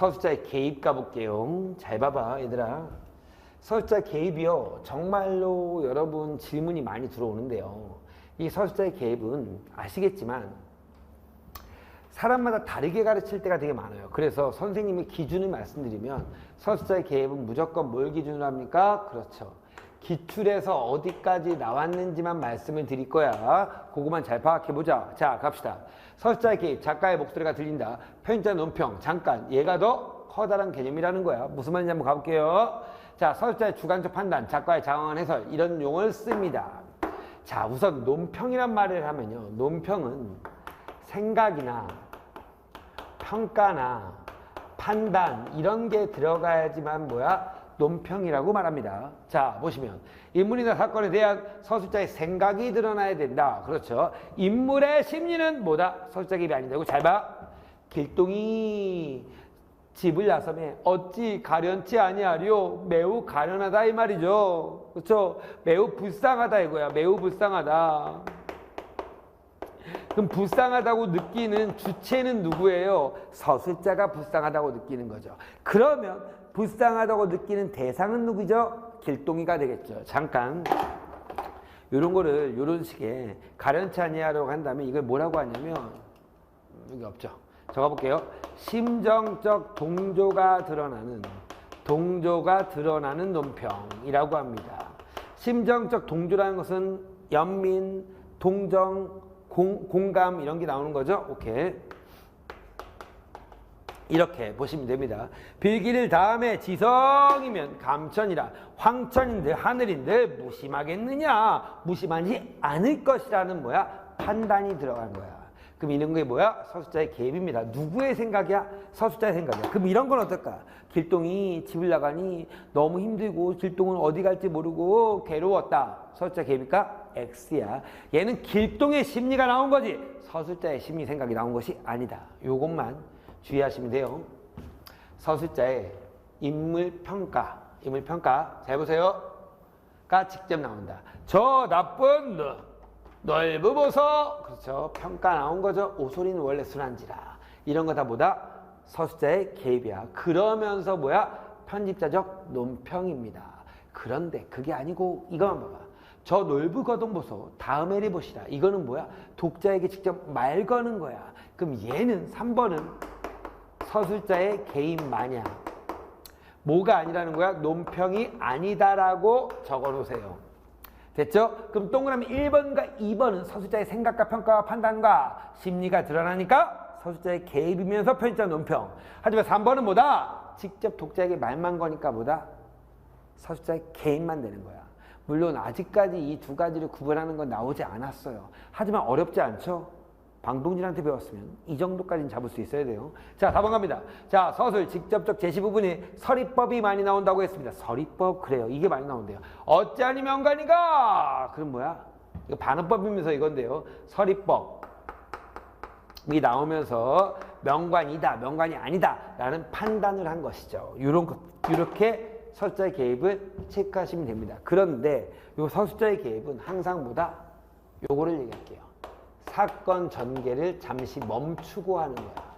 서술자의 개입 가볼게요. 잘 봐봐, 얘들아. 서술자 개입이요. 정말로 여러분 질문이 많이 들어오는데요. 이 서술자의 개입은 아시겠지만 사람마다 다르게 가르칠 때가 되게 많아요. 그래서 선생님의 기준을 말씀드리면 서술자의 개입은 무조건 뭘 기준으로 합니까? 그렇죠. 기출에서 어디까지 나왔는지만 말씀을 드릴 거야. 그거만 잘 파악해 보자. 자, 갑시다. 서술자의 개입, 작가의 목소리가 들린다. 편자 논평, 잠깐. 얘가 더 커다란 개념이라는 거야. 무슨 말인지 한번 가볼게요. 자, 서술자의 주관적 판단, 작가의 장황한 해설 이런 용어를 씁니다. 자, 우선 논평이란 말을 하면요. 논평은 생각이나 평가나 판단 이런 게 들어가야지만 뭐야? 논평이라고 말합니다. 자, 보시면 인물이나 사건에 대한 서술자의 생각이 드러나야 된다. 그렇죠. 인물의 심리는 뭐다? 서술자 기입이 아니다고 잘 봐. 길동이 집을 나서매 어찌 가련치 아니하리요 매우 가련하다 이 말이죠 그렇죠 매우 불쌍하다 이거야 매우 불쌍하다 그럼 불쌍하다고 느끼는 주체는 누구예요 서술자가 불쌍하다고 느끼는 거죠 그러면 불쌍하다고 느끼는 대상은 누구죠 길동이가 되겠죠 잠깐 요런 거를 요런 식의 가련치 아니하라고 한다면 이걸 뭐라고 하냐면 여기 없죠. 적어볼게요. 심정적 동조가 드러나는 동조가 드러나는 논평이라고 합니다. 심정적 동조라는 것은 연민, 동정, 공, 공감 이런 게 나오는 거죠. 오케이. 이렇게 보시면 됩니다. 빌기를 다음에 지성이면 감천이라 황천인들 하늘인들 무심하겠느냐 무심하지 않을 것이라는 뭐야 판단이 들어간 거야. 그럼 이런 게 뭐야? 서술자의 개입입니다. 누구의 생각이야? 서술자의 생각이야. 그럼 이런 건 어떨까? 길동이 집을 나가니 너무 힘들고 길동은 어디 갈지 모르고 괴로웠다. 서술자 개입일까? X야. 얘는 길동의 심리가 나온 거지. 서술자의 심리 생각이 나온 것이 아니다. 요것만 주의하시면 돼요. 서술자의 인물 평가, 인물 평가 잘 보세요. 가 직접 나온다. 저 나쁜 너, 넓어 보소. 그렇죠. 평가 나온 거죠. 오소리는 원래 순한지라. 이런 거다 뭐다? 서술자의 개입이야. 그러면서 뭐야? 편집자적 논평입니다. 그런데 그게 아니고 이거만 봐봐. 저 넓으거든 보소. 다음 에 리 보시라. 이거는 뭐야? 독자에게 직접 말 거는 거야. 그럼 얘는 3번은 서술자의 개인 마냥 뭐가 아니라는 거야? 논평이 아니다라고 적어 놓으세요. 됐죠? 그럼 동그라미 1번과 2번은 서술자의 생각과 평가와 판단과 심리가 드러나니까 서술자의 개입이면서 편집자 논평. 하지만 3번은 뭐다? 직접 독자에게 말만 거니까 뭐다? 서술자의 개입만 되는 거야. 물론 아직까지 이 두 가지를 구분하는 건 나오지 않았어요. 하지만 어렵지 않죠? 방동진한테 배웠으면 이 정도까지는 잡을 수 있어야 돼요. 자, 4번 갑니다. 자, 서술 직접적 제시 부분에 서리법이 많이 나온다고 했습니다. 서리법 그래요. 이게 많이 나온대요. 어찌하니 명간이가 그럼 뭐야? 이거 반어법이면서 이건데요. 서리법 이 나오면서 명관이다, 명관이 아니다라는 판단을 한 것이죠. 이런 것, 이렇게 서술자의 개입을 체크하시면 됩니다. 그런데 이 서술자의 개입은 항상 보다 요거를 얘기할게요. 사건 전개를 잠시 멈추고 하는 거야.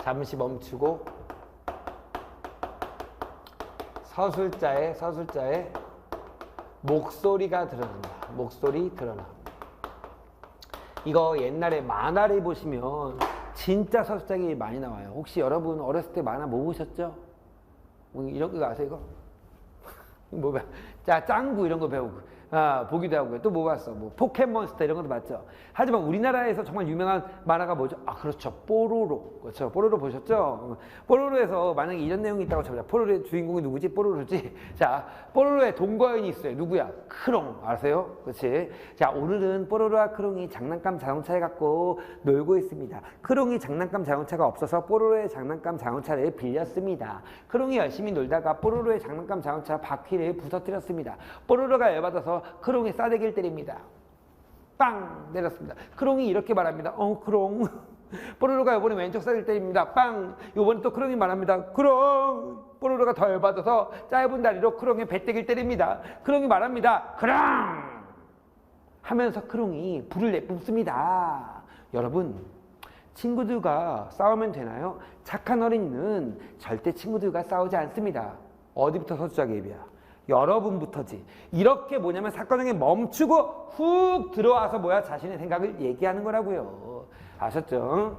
잠시 멈추고 서술자의 서술자의 목소리가 드러난다. 목소리 드러나. 이거 옛날에 만화를 보시면 진짜 서술자기 많이 나와요. 혹시 여러분 어렸을 때 만화 뭐 보셨죠? 뭐 이런 거 아세요? 이거? 뭐, 봐. 자, 짱구 이런 거 배우고. 아, 보기도 하고요. 또 뭐 봤어? 뭐, 포켓몬스터 이런 것도 봤죠. 하지만 우리나라에서 정말 유명한 만화가 뭐죠? 아, 그렇죠. 뽀로로. 그렇죠. 뽀로로 보셨죠? 뽀로로에서 만약에 이런 내용이 있다고 쳐보자. 뽀로로의 주인공이 누구지? 뽀로로지? 자, 뽀로로의 동거인이 있어요. 누구야? 크롱. 아세요? 그렇지? 자, 오늘은 뽀로로와 크롱이 장난감 자동차에 갖고 놀고 있습니다. 크롱이 장난감 자동차가 없어서 뽀로로의 장난감 자동차를 빌렸습니다. 크롱이 열심히 놀다가 뽀로로의 장난감 자동차 바퀴를 부서뜨렸습니다. 뽀로로가 열받아서 크롱이 싸대기를 때립니다. 빵 내렸습니다. 크롱이 이렇게 말합니다. 어 크롱. 뽀로로가 이번에 왼쪽 싸대기를 때립니다. 빵. 이번에 또 크롱이 말합니다. 크롱. 뽀로로가 더 열받아서 짧은 다리로 크롱의 배때기를 때립니다. 크롱이 말합니다. 크롱. 하면서 크롱이 불을 내뿜습니다. 여러분 친구들과 싸우면 되나요? 착한 어린이는 절대 친구들과 싸우지 않습니다. 어디부터 서주자 개입이야? 여러분부터지. 이렇게 뭐냐면 사건에게 멈추고 훅 들어와서 뭐야 자신의 생각을 얘기하는 거라고요. 아셨죠?